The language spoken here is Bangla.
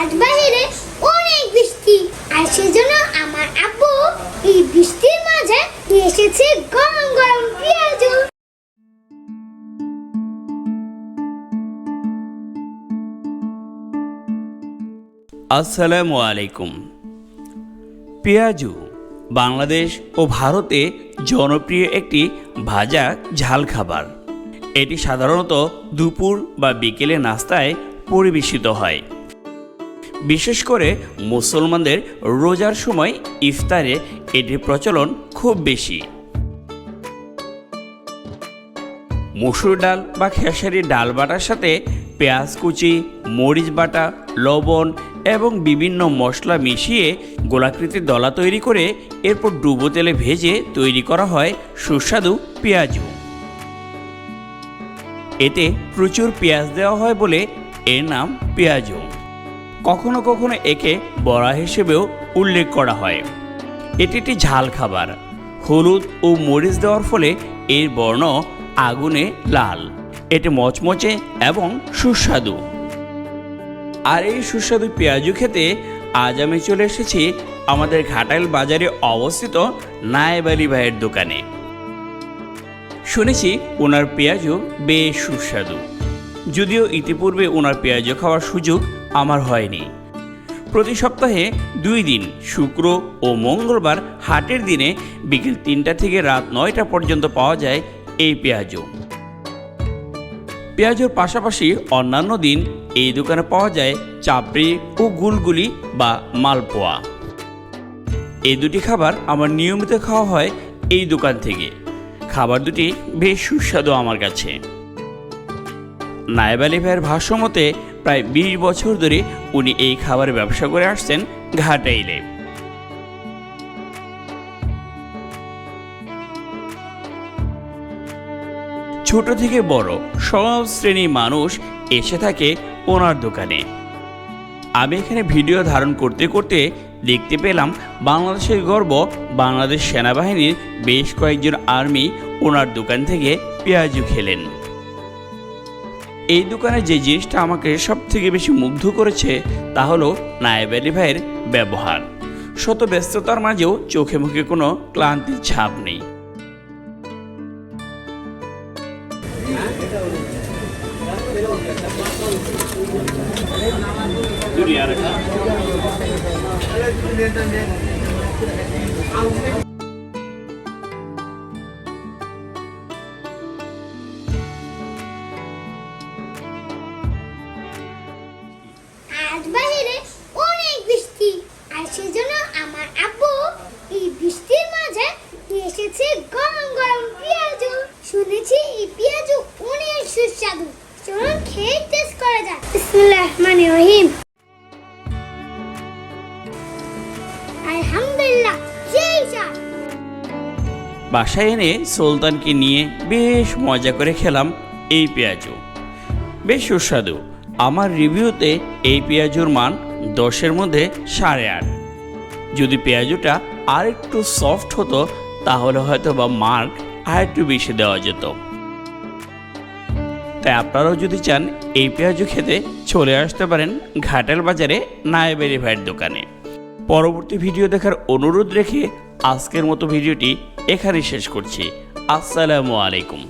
আজ বাইরে অনেক বৃষ্টি। আর সেজন্য আমার আব্বু এই বৃষ্টির মাঝে এসেছে গরম গরম পেঁয়াজ। আসসালামু আলাইকুম। পেঁয়াজু বাংলাদেশ ও ভারতে জনপ্রিয় একটি ভাজা ঝাল খাবার। এটি সাধারণত দুপুর বা বিকেলে নাস্তায় পরিবেশিত হয়। বিশেষ করে মুসলমানদের রোজার সময় ইফতারে এটির প্রচলন খুব বেশি। মসুর ডাল বা খেসারি ডাল বাটার সাথে পেঁয়াজ কুচি, মরিচ বাটা, লবণ এবং বিভিন্ন মশলা মিশিয়ে গোলাকৃতির দলা তৈরি করে এরপর ডুবো তেলে ভেজে তৈরি করা হয় সুস্বাদু পেঁয়াজু এতে প্রচুর পেঁয়াজ দেওয়া হয় বলে এর নাম পেঁয়াজু কখনো কখনো একে বড়া হিসেবেও উল্লেখ করা হয়। এটি একটি ঝাল খাবার। হলুদ ও মরিচ দেওয়ার ফলে এর বর্ণ আগুনে লাল। এটি মচমচে এবং সুস্বাদু। আর এই সুস্বাদু পেঁয়াজু খেতে আজ আমি চলে এসেছি আমাদের ঘাটাইল বাজারে অবস্থিত নায়েব আলী ভাইয়ের দোকানে। শুনেছি ওনার পেঁয়াজও বেশ সুস্বাদু। যদিও ইতিপূর্বে ওনার পেঁয়াজও খাওয়ার সুযোগ আমার হয়নি। প্রতি সপ্তাহে দুই দিন, শুক্র ও মঙ্গলবার হাটের দিনে বিকেল তিনটা থেকে রাত নয়টা পর্যন্ত পাওয়া যায় এই পেঁয়াজও পেঁয়াজের পাশাপাশি অন্যান্য দিন এই দোকানে পাওয়া যায় চাপড়ি ও গুলগুলি বা মালপোয়া। এই দুটি খাবার আমার নিয়মিত খাওয়া হয় এই দোকান থেকে। খাবার দুটি বেশ সুস্বাদু আমার কাছে। নায়েব আলী ভাইয়ের ভাষ্য মতে, প্রায় বিশ বছর ধরে উনি এই খাবারের ব্যবসা করে আসছেন ঘাটাইলে ছোট থেকে বড় সব শ্রেণির মানুষ এসে থাকে ওনার দোকানে। আমি এখানে ভিডিও ধারণ করতে করতে দেখতে পেলাম বাংলাদেশের গর্ব, বাংলাদেশ সেনাবাহিনীর বেশ কয়েকজন আর্মি ওনার দোকান থেকে পেঁয়াজু খেলেন। এই দোকানে যে জিনিসটা আমাকে সব থেকে বেশি মুগ্ধ করেছে তা হলো নায়েব আলী ভাইয়ের ব্যবহার। শত ব্যস্ততার মাঝেও চোখে মুখে কোনো ক্লান্তির ছাপ নেই। আজ খেয়ে টেস্ট করা যাক। বিসমিল্লাহির রহমানির রহিম। আলহামদুলিল্লাহ বাসায় এনে সুলতানকে নিয়ে বেশ মজা করে খেলাম এই পেঁয়াজু বেশ সুস্বাদু। আমার রিভিউতে এই পেঁয়াজুর মান দশের মধ্যে সাড়ে আট। যদি পেঁয়াজুটা আর একটু সফট হতো, তাহলে হয়তো বা মার্ক আর একটু বেশি দেওয়া যেত। তাই আপনারাও যদি চান এই পেঁয়াজু খেতে, চলে আসতে পারেন ঘাটাল বাজারে নায়েবেরি ভাইয়ের দোকানে। পরবর্তী ভিডিও দেখার অনুরোধ রেখে আজকের মতো ভিডিওটি এখানেই শেষ করছি। আসসালামু আলাইকুম।